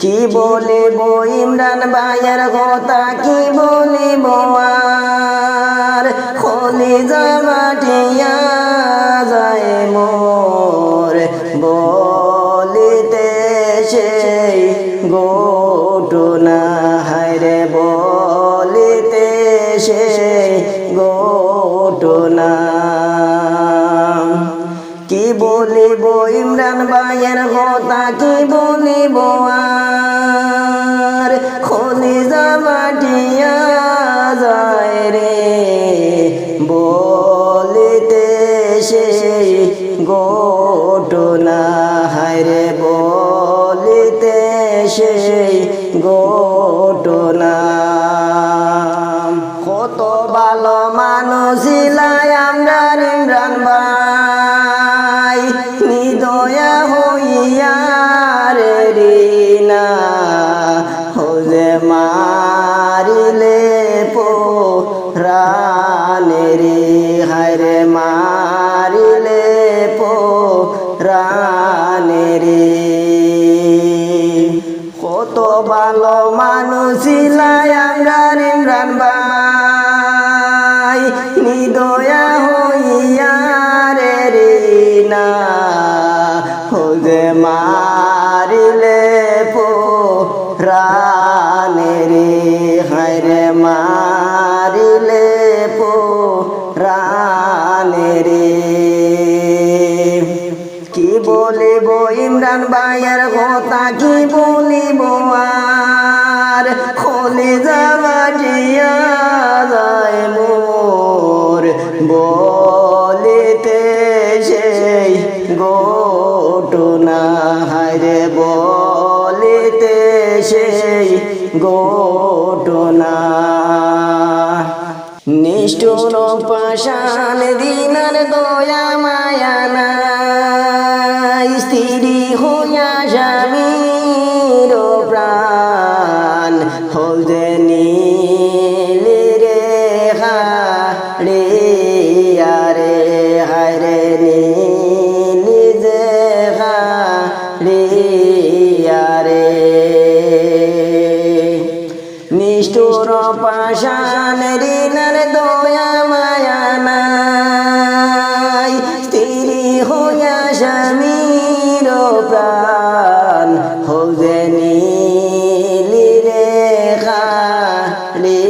কি বলিব ইমরান ভাইয়ের কথা? কি বলিব আর? খলি জামাটিয়া যায় মোর। বলিতে সেই গোটনা হায়রে বলিতে সেই গোটনা বলিব, ইমরান ভাইয়ের কথা কি বলিব আর? খনি জামাটিয়া যায় রে, বলিতে সেই গোটনা হায়রে বলিতে সেই গোটনা কত ভালো মানুষ আমরা, ইমরান ভাই। নিদয়া হইয়া রে রিনা হোজে মারিলে পো রানে রে, হায়রে মারিলে পো রানে রে। কত ভালো মানুষ আমরা হোজে মারিলে পো রানে রে হায়রে মারিলে পো রানে রে কি বলিব ইমরান ভাইয়ের কথা, কি বলিব আর? হায়রে বলিতে সেই গোটনা নিষ্ঠুর পাশান দিনার দয়া মায়া নাই। স্ত্রী হইয়া স্বামীর প্রাণ হলদে নীল রে নিষ্ঠুর পাশান ঋণের দয়া মায়া নাই। স্ত্রী হইয়া স্বামীর প্রাণ হোজেনি লিরে খালি।